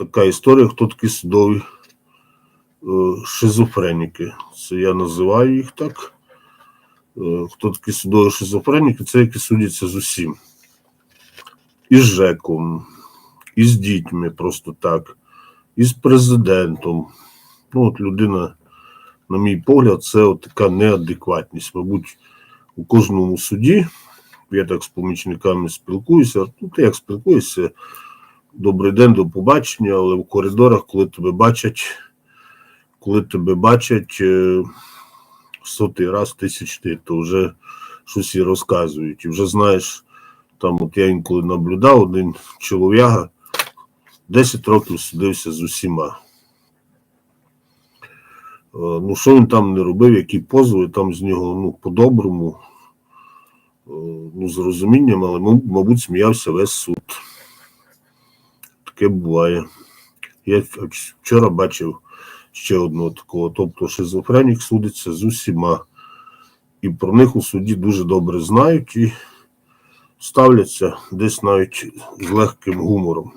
така історія, хто такі судові е, шизофреніки. Це я називаю їх так. Е, Хто такі судові шизофреніки? Це які судяться з усім. І з ЖЕКом, і з дітьми просто так, і з президентом. Ну, от людина, на мій погляд, це от така неадекватність. Мабуть, у кожному суді, я так з помічниками спілкуюся, ну, ти як спілкуєшся, добрий день, до побачення, але в коридорах, коли тебе бачать, коли тебе бачать е, сотий раз, тисячний, то вже щось і розказують. І вже знаєш, там от я інколи наблюдав один чолов'яга, 10 років судився з усіма. Е, Ну, що він там не робив, які позови, там з нього ну, по-доброму, е, ну, з розумінням, але, мабуть, сміявся весь суд. Таке буває. Я вчора бачив ще одного такого, тобто шизофренік судиться з усіма. І про них у суді дуже добре знають і ставляться десь навіть з легким гумором.